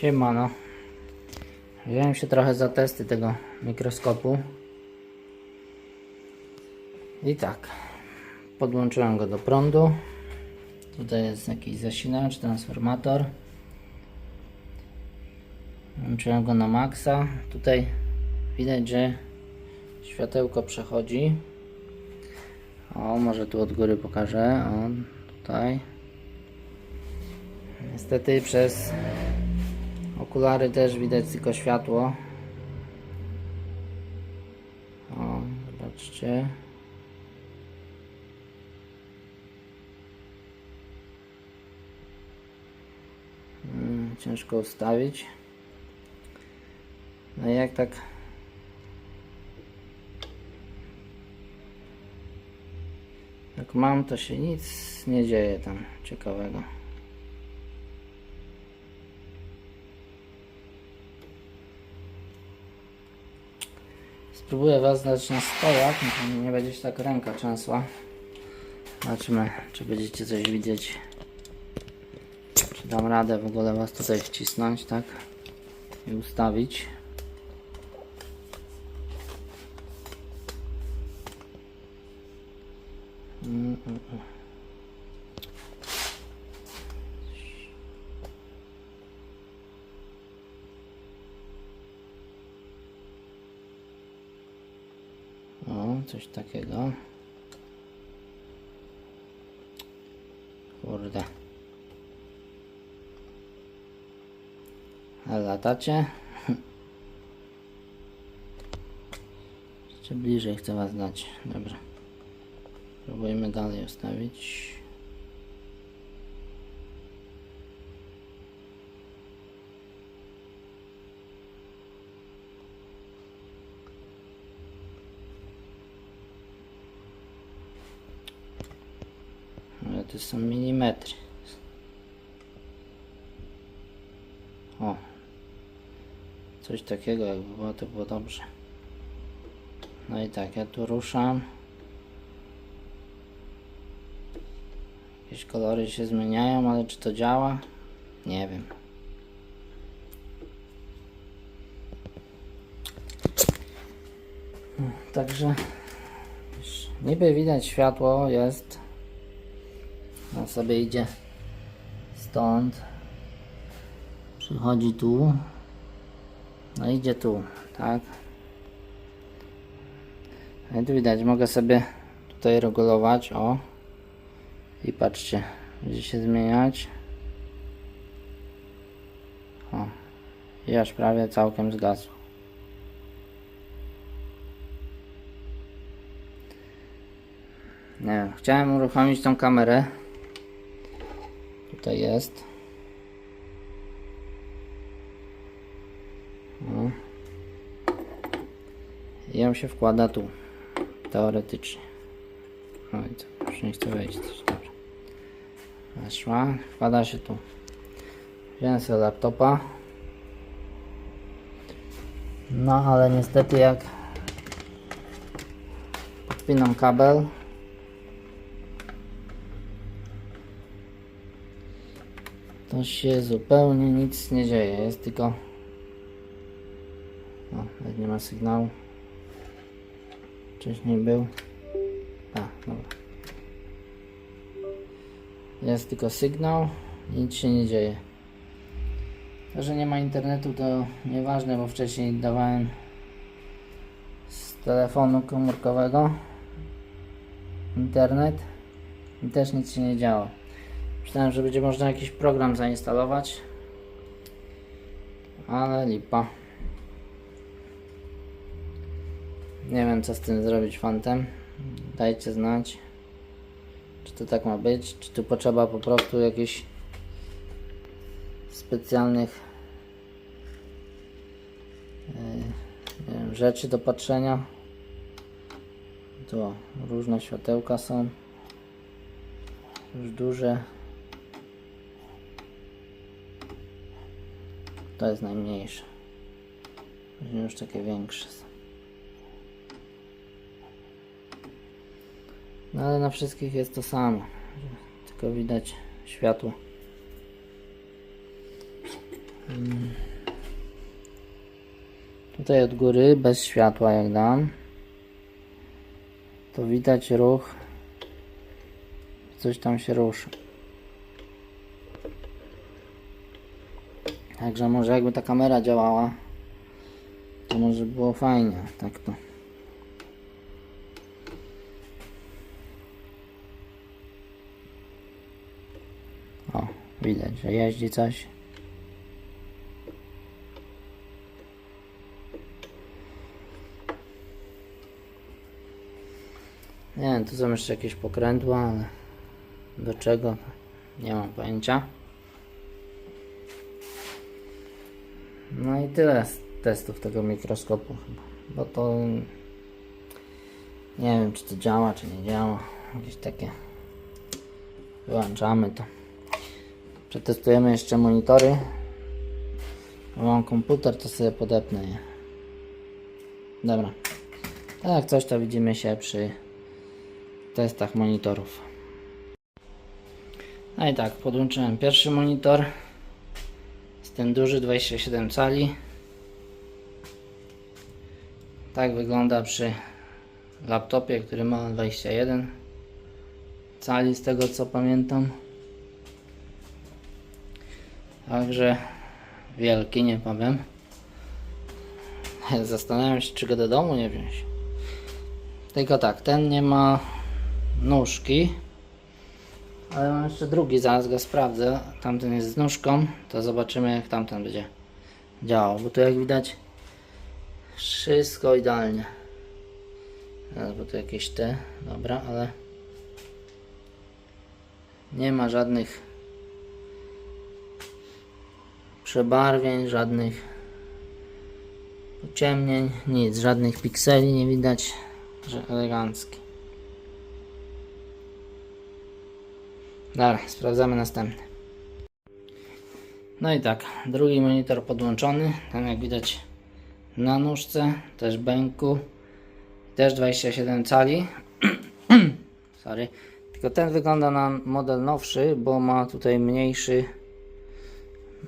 Siemano. Wziąłem się trochę za testy tego mikroskopu. I tak. Podłączyłem go do prądu. Tutaj jest jakiś zasilacz, transformator. Włączyłem go na maksa. Tutaj widać, że światełko przechodzi. O, może tu od góry pokażę. O, tutaj. Niestety przez okulary też widać tylko światło. O, zobaczcie. Mm, Ciężko ustawić. No i jak tak jak mam, to się nic nie dzieje tam ciekawego. Spróbuję Was dać na stojak, nie będzie się tak ręka trzęsła. Zobaczymy, czy będziecie coś widzieć. Czy dam radę w ogóle Was tutaj wcisnąć, tak? I ustawić. Mm, mm, mm. O, coś takiego. Kurde. A latacie? Jeszcze bliżej chcę was dać. Dobra. Próbujemy dalej ustawić. Ale to są milimetry. O. Coś takiego jakby było, to było dobrze. No i tak, ja tu ruszam. Jakieś kolory się zmieniają, ale czy to działa? Nie wiem. Także niby widać światło jest. Sobie idzie stąd. Przychodzi tu. No idzie tu, tak? No i tu widać, mogę sobie tutaj regulować, o. I patrzcie, będzie się zmieniać. O. I aż prawie całkiem zgasł. Nie chciałem uruchomić tą kamerę. Tutaj jest. No. I ją się wkłada tu. Teoretycznie. No i co? Już nie wejść. Dobra. Weszła. Wkłada się tu. Wziąłem sobie laptopa. No ale niestety jak podpinam kabel to się zupełnie nic nie dzieje. Jest tylko. O, nawet nie ma sygnału. Wcześniej był. A, dobra. Jest tylko sygnał i nic się nie dzieje. To, że nie ma internetu to nieważne, bo wcześniej dawałem z telefonu komórkowego internet i też nic się nie działo. Myślałem, że będzie można jakiś program zainstalować, ale lipa. Nie wiem co z tym zrobić fantem. Dajcie znać, czy to tak ma być, czy tu potrzeba po prostu jakichś specjalnych nie wiem, rzeczy do patrzenia. Tu różne światełka są. Już duże. To jest najmniejsze. Później już takie większe są. No ale na wszystkich jest to samo. Tylko widać światło. Mm. Tutaj od góry, bez światła jak dam, to widać ruch. Coś tam się rusza. Także może jakby ta kamera działała, to może było fajnie, tak to. O, widać, że jeździ coś. Nie wiem, tu są jeszcze jakieś pokrętła, ale do czego? Nie mam pojęcia. No i tyle z testów tego mikroskopu chyba. Bo to nie wiem czy to działa, czy nie działa. Jakieś takie wyłączamy to. Przetestujemy jeszcze monitory. Mam komputer, to sobie podepnę je. Dobra. Tak coś to widzimy się przy testach monitorów. No i tak, podłączyłem pierwszy monitor. Ten duży 27 cali. Tak wygląda przy laptopie, który ma 21 cali z tego co pamiętam. Także wielki, nie powiem. Zastanawiam się, czy go do domu nie wziąć. Tylko tak, ten nie ma nóżki. Ale mam jeszcze drugi, zaraz go sprawdzę. Tamten jest z nóżką, to zobaczymy jak tamten będzie działał. Bo tu jak widać wszystko idealnie. Teraz, bo tu jakieś te, dobra, ale nie ma żadnych przebarwień, żadnych pociemnień, nic, żadnych pikseli nie widać, że elegancki. Dobra, sprawdzamy następny. No i tak, drugi monitor podłączony, tam jak widać na nóżce, też bęku, też 27 cali. Sorry. Tylko ten wygląda na model nowszy, bo ma tutaj mniejszy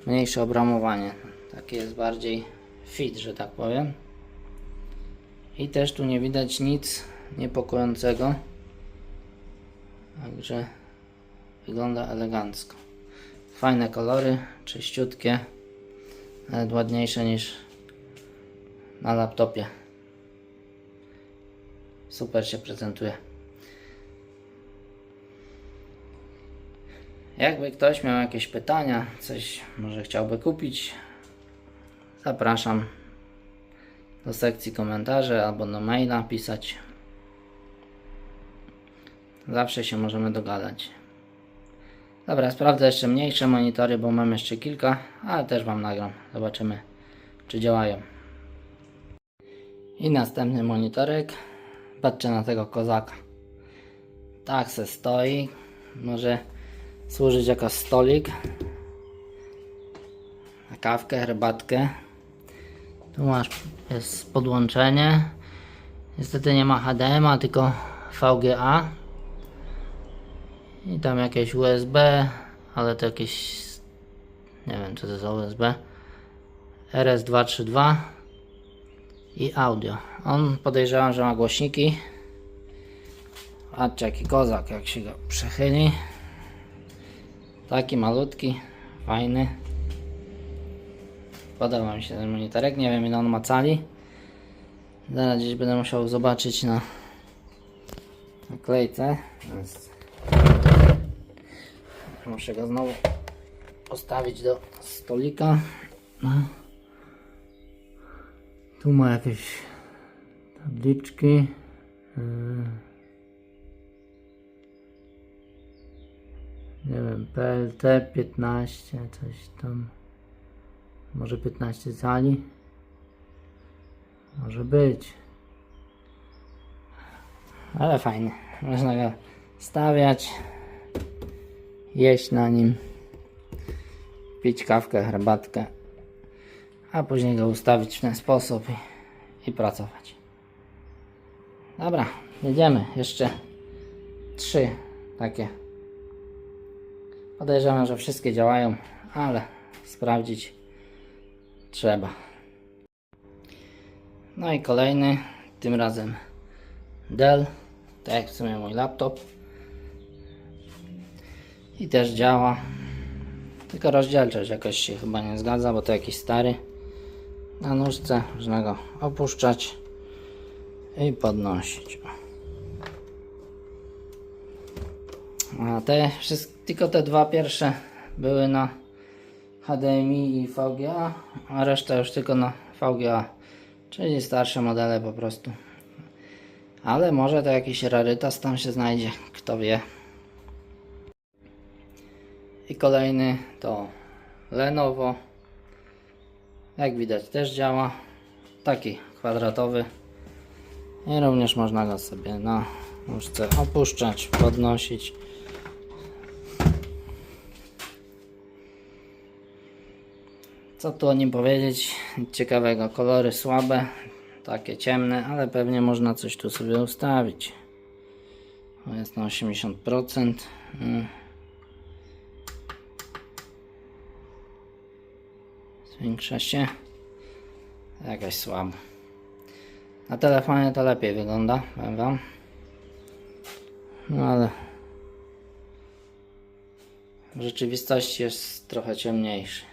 mniejsze obramowanie. Takie jest bardziej fit, że tak powiem. I też tu nie widać nic niepokojącego. Także wygląda elegancko. Fajne kolory, czyściutkie, nawet ładniejsze niż na laptopie. Super się prezentuje. Jakby ktoś miał jakieś pytania, coś może chciałby kupić, zapraszam do sekcji komentarzy albo do maila pisać. Zawsze się możemy dogadać. Dobra, sprawdzę jeszcze mniejsze monitory, bo mam jeszcze kilka, ale też Wam nagram. Zobaczymy, czy działają. I następny monitorek. Patrzcie na tego kozaka. Tak se stoi. Może służyć jako stolik. Na kawkę, herbatkę. Tu masz jest podłączenie. Niestety nie ma HDMI, tylko VGA. I tam jakieś USB, ale to jakieś nie wiem co to za USB. RS232 i audio. On podejrzewam, że ma głośniki. Patrzcie jaki kozak, jak się go przechyli. Taki malutki, fajny. Podoba mi się ten monitorek. Nie wiem ile on ma cali. Zaraz gdzieś będę musiał zobaczyć na naklejce. Jest. Muszę go znowu postawić do stolika. No. Tu ma jakieś tabliczki. Yy. Nie wiem, PLT 15, coś tam. Może 15 cali? Może być. Ale fajny. Można go stawiać, jeść na nim, pić kawkę, herbatkę, a później go ustawić w ten sposób i, i pracować. Dobra, jedziemy. Jeszcze trzy takie. Podejrzewam, że wszystkie działają, ale sprawdzić trzeba. No i kolejny, tym razem Dell, tak jak w sumie mój laptop. I też działa. Tylko rozdzielczość jakoś się chyba nie zgadza, bo to jakiś stary. Na nóżce można go opuszczać i podnosić. A te tylko te dwa pierwsze były na HDMI i VGA, a reszta już tylko na VGA, czyli starsze modele po prostu. Ale może to jakiś rarytas tam się znajdzie, kto wie. I kolejny to Lenovo. Jak widać też działa. Taki kwadratowy. I również można go sobie na nóżce opuszczać, podnosić. Co tu o nim powiedzieć? Ciekawego. Kolory słabe, takie ciemne, ale pewnie można coś tu sobie ustawić. Jest na 80%. Zwiększa się. Jakaś słaba. Na telefonie to lepiej wygląda, powiem wam. No ale w rzeczywistości jest trochę ciemniejszy.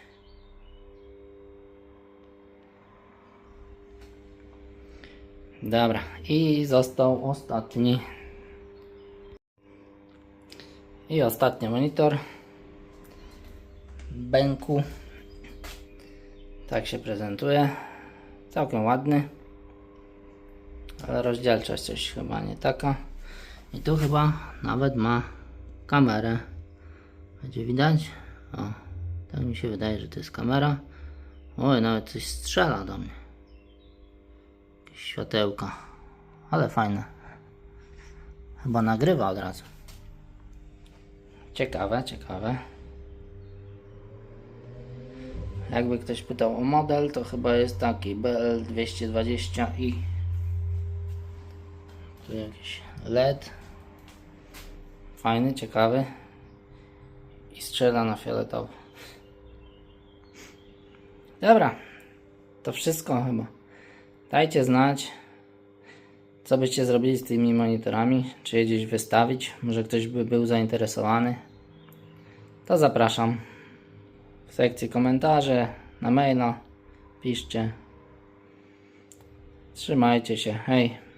Dobra, i został ostatni. I ostatni monitor. Benku. Tak się prezentuje. Całkiem ładny. Ale rozdzielczość coś chyba nie taka. I tu chyba nawet ma kamerę. Będzie widać? O, tak mi się wydaje, że to jest kamera. Oj, nawet coś strzela do mnie. Jakieś światełka. Ale fajne. Chyba nagrywa od razu. Ciekawe, ciekawe. Jakby ktoś pytał o model, to chyba jest taki BL220i. Tu jakiś LED. Fajny, ciekawy. I strzela na fioletowo. Dobra. To wszystko chyba. Dajcie znać, co byście zrobili z tymi monitorami. Czy je gdzieś wystawić. Może ktoś by był zainteresowany. To zapraszam. W sekcji komentarze, na maila. Piszcie. Trzymajcie się. Hej.